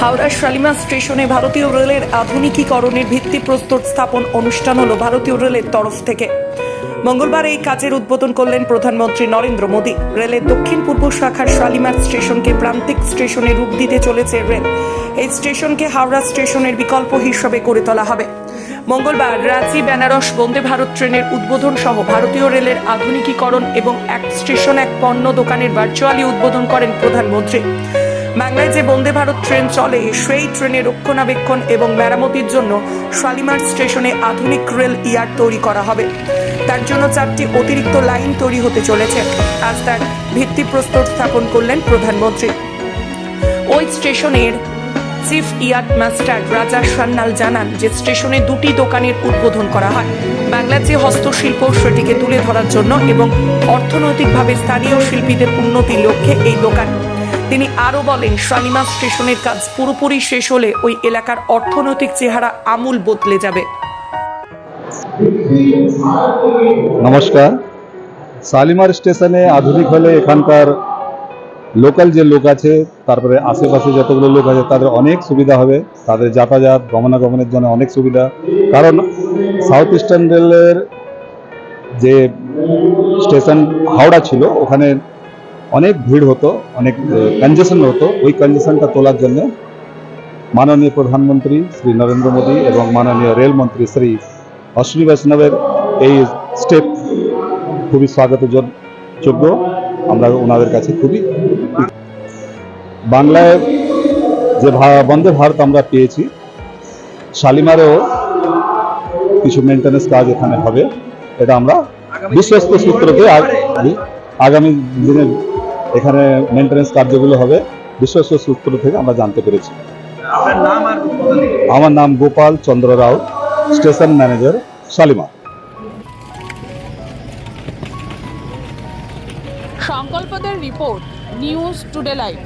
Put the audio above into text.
হাওড়ার শালিমা স্টেশনে ভারতীয় রেলের আধুনিকীকরণের ভিত্তি ভিত্তিপ্রস্তর স্থাপন অনুষ্ঠান হলো ভারতীয় রেলের তরফ থেকে। মঙ্গলবার এই কাজের উদ্বোধন করলেন প্রধানমন্ত্রী নরেন্দ্র মোদী। রেলের দক্ষিণ পূর্ব শাখার শালিমার স্টেশনকে প্রান্তিক স্টেশনে রূপ দিতে চলেছে রেল। এই স্টেশনকে হাওড়া স্টেশনের বিকল্প হিসাবে করে তোলা হবে। মঙ্গলবার রাঁচি, বেনারস, বন্দে ভারত ট্রেনের উদ্বোধন সহ ভারতীয় রেলের আধুনিকীকরণ এবং এক স্টেশন, এক পণ্য দোকানের ভার্চুয়ালি উদ্বোধন করেন প্রধানমন্ত্রী। বাংলায় যে বন্দে ভারত ট্রেন চলে, সেই ট্রেনের রক্ষণাবেক্ষণ এবং মেরামতির জন্য শালিমার স্টেশনে আধুনিক রেল ইয়ার্ড তৈরি করা হবে। তার জন্য চারটি অতিরিক্ত লাইন তৈরি হতে চলেছে। আজ তার ভিত্তিপ্রস্তর স্থাপন করলেন প্রধানমন্ত্রী। ওই স্টেশনের চিফ ইয়ার্ড মাস্টার রাজা সান্যাল জানান যে স্টেশনে দুটি দোকানের উদ্বোধন করা হয়। বাংলার যে হস্তশিল্প, সেটিকে তুলে ধরার জন্য এবং অর্থনৈতিকভাবে স্থানীয় শিল্পীদের উন্নতির লক্ষ্যে এই দোকান তিনি আরও বলেন শালিমা স্টেশনের কাজ পুরোপুরি শেষ হলে ওই এলাকার অর্থনৈতিক চেহারা আমূল বদলে যাবে। নমস্কার। শালিমার স্টেশনে আধুনিক হলে এখানকার লোকাল যে লোক আছে, তারপরে আশেপাশে যতগুলো লোক আছে, তাদের অনেক সুবিধা হবে। তাদের যাতায়াত, গমনাগমনের জন্য অনেক সুবিধা। কারণ সাউথ ইস্টার্ন রেলের যে স্টেশন, হাওড়া ছিল, ওখানে অনেক ভিড় হতো অনেক কনজেশন হতো। ওই কনজেশনটা তোলার জন্য মাননীয় প্রধানমন্ত্রী শ্রী নরেন্দ্র মোদী এবং মাননীয় রেলমন্ত্রী শ্রী অশ্বিনী বৈষ্ণবের এই স্টেপ খুবই স্বাগত যোগ্য আমরা ওনাদের কাছে খুবই বাংলায় যে বন্দে ভারত আমরা পেয়েছি শালিমারেও কিছু মেনটেন্যান্স কাজ এখানে হবে। এটা আমরা বিশ্বস্ত সূত্রতে আগ- আগামী দিনে এখানে মেনটেন্যান্স কার্যগুলো হবে। বিশ্বস্ত সূত্র থেকে আমরা জানতে পেরেছি। আপনার নাম আর কোথা থেকে? আমার নাম গোপাল চন্দ্র রাও স্টেশন ম্যানেজার শালিমা সংকল্পদের রিপোর্ট নিউজ টুডে লাইভ।